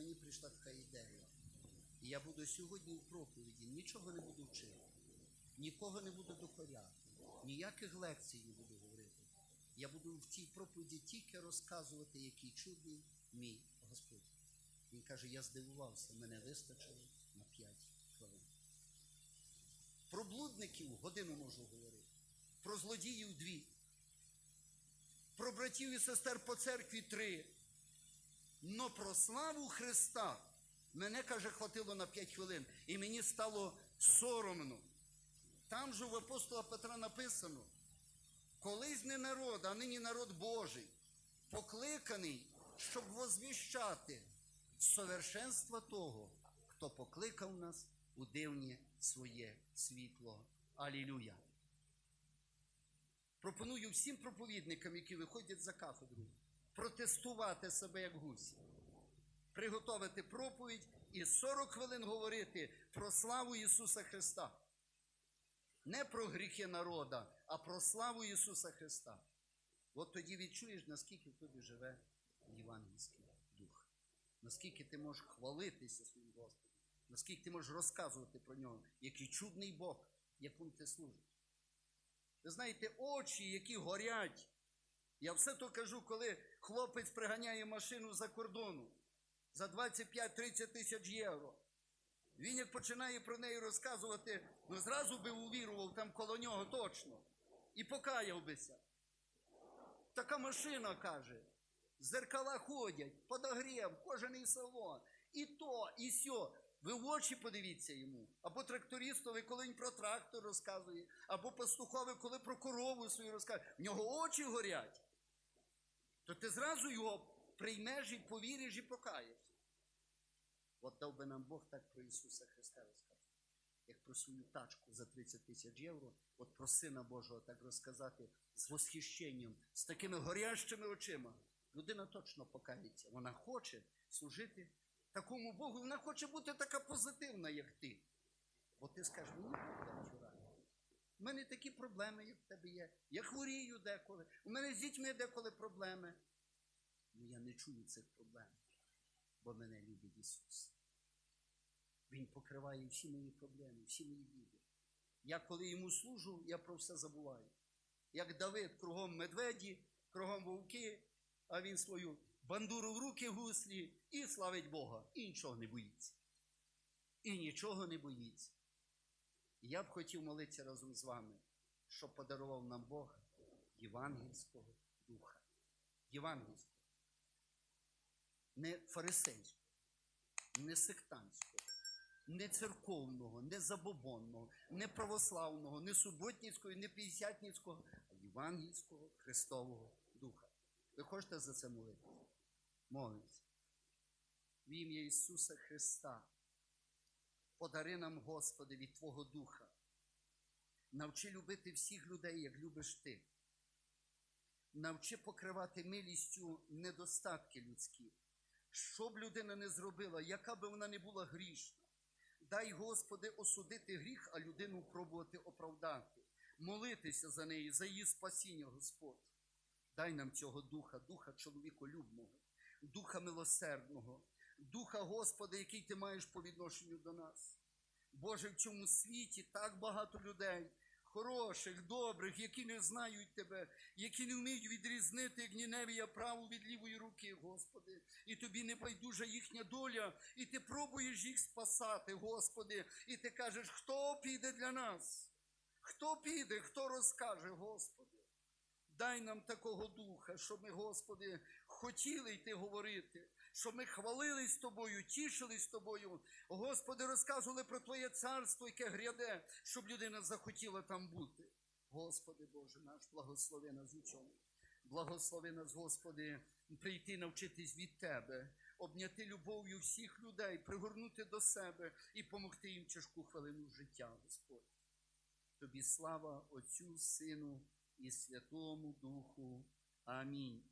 мені прийшла така ідея. І я буду сьогодні у проповіді, нічого не буду вчити, нікого не буду докоряти, ніяких лекцій не буду говорити. Я буду в цій проповіді тільки розказувати, який чудний мій Господь. Він каже, я здивувався, мене вистачило на 5 хвилин. Про блудників годину можу говорити, про злодіїв дві, про братів і сестер по церкві три. Но про славу Христа мене, каже, хватило на 5 хвилин, і мені стало соромно. Там же в апостола Петра написано: колись не народ, а нині народ Божий, покликаний, щоб возвіщати совершенство того, хто покликав нас у дивнє своє світло. Алілюя. Пропоную всім проповідникам, які виходять за кафедру, протестувати себе як гусі, приготовити проповідь і 40 хвилин говорити про славу Ісуса Христа. Не про гріхи народа, а про славу Ісуса Христа. От тоді відчуєш, наскільки в тобі живе євангельський дух. Наскільки ти можеш хвалитися своїм Господом, наскільки ти можеш розказувати про нього, який чудний Бог, якому ти служиш. Ви знаєте, очі, які горять. Я все то кажу, коли хлопець приганяє машину за кордону за 25-30 тисяч євро. Він як починає про неї розказувати, ну зразу би увірував там коло нього точно. І покаяв бися. Така машина каже, зеркала ходять, подогрів, кожаний салон. І то, і сьо. Ви в очі подивіться йому. Або трактористові, коли він про трактор розказує, або пастухові, коли про корову свою розказує. В нього очі горять. То ти зразу його приймеш і повіриш і покаєшся. От дав би нам Бог так про Ісуса Христа розказати. Як про свою тачку за 30 тисяч євро, от про Сина Божого так розказати з восхищенням, з такими горящими очима. Людина точно покається. Вона хоче служити такому Богу, вона хоче бути така позитивна, як ти. Бо ти скажеш, мені. У мене такі проблеми, як в тебе є. Я хворію деколи. У мене з дітьми деколи проблеми. Ну я не чую цих проблем, бо мене любить Ісус. Він покриває всі мої проблеми, всі мої біди. Я коли йому служу, я про все забуваю. Як Давид, кругом медведі, кругом вовки, а він свою бандуру в руки гуслі і славить Бога, і нічого не боїться. І нічого не боїться. І я б хотів молитися разом з вами, щоб подарував нам Бог євангельського духа. Євангельського. Не фарисейського, не сектантського, не церковного, не забобонного, не православного, не суботницького, не п'ятдесятницького, а євангельського Христового Духа. Ви хочете за це молитися? Молимося. В ім'я Ісуса Христа. Подари нам, Господи, від Твого Духа. Навчи любити всіх людей, як любиш Ти. Навчи покривати милістю недостатки людські. Що б людина не зробила, яка би вона не була грішна. Дай, Господи, осудити гріх, а людину пробувати оправдати, молитися за неї, за її спасіння, Господь. Дай нам цього духа, духа чоловіколюбного, духа милосердного, духа Господа, який ти маєш по відношенню до нас. Боже, в цьому світі так багато людей, хороших, добрих, які не знають Тебе, які не вміють відрізнити гніневія праву від лівої руки, Господи. І тобі не байдужа їхня доля, і ти пробуєш їх спасати, Господи. І ти кажеш, хто піде для нас? Хто піде, хто розкаже, Господи? Дай нам такого духа, щоб ми, Господи, хотіли йти говорити, щоб ми хвалились Тобою, тішились Тобою. Господи, розказували про Твоє царство, яке гряде, щоб людина захотіла там бути. Господи Боже наш, благослови нас у цьому. Благослови нас, Господи, прийти навчитись від Тебе, обняти любов'ю всіх людей, пригорнути до себе і помогти їм тяжку хвилину життя, Господь. Тобі слава Отцю, Сину і Святому Духу. Амінь.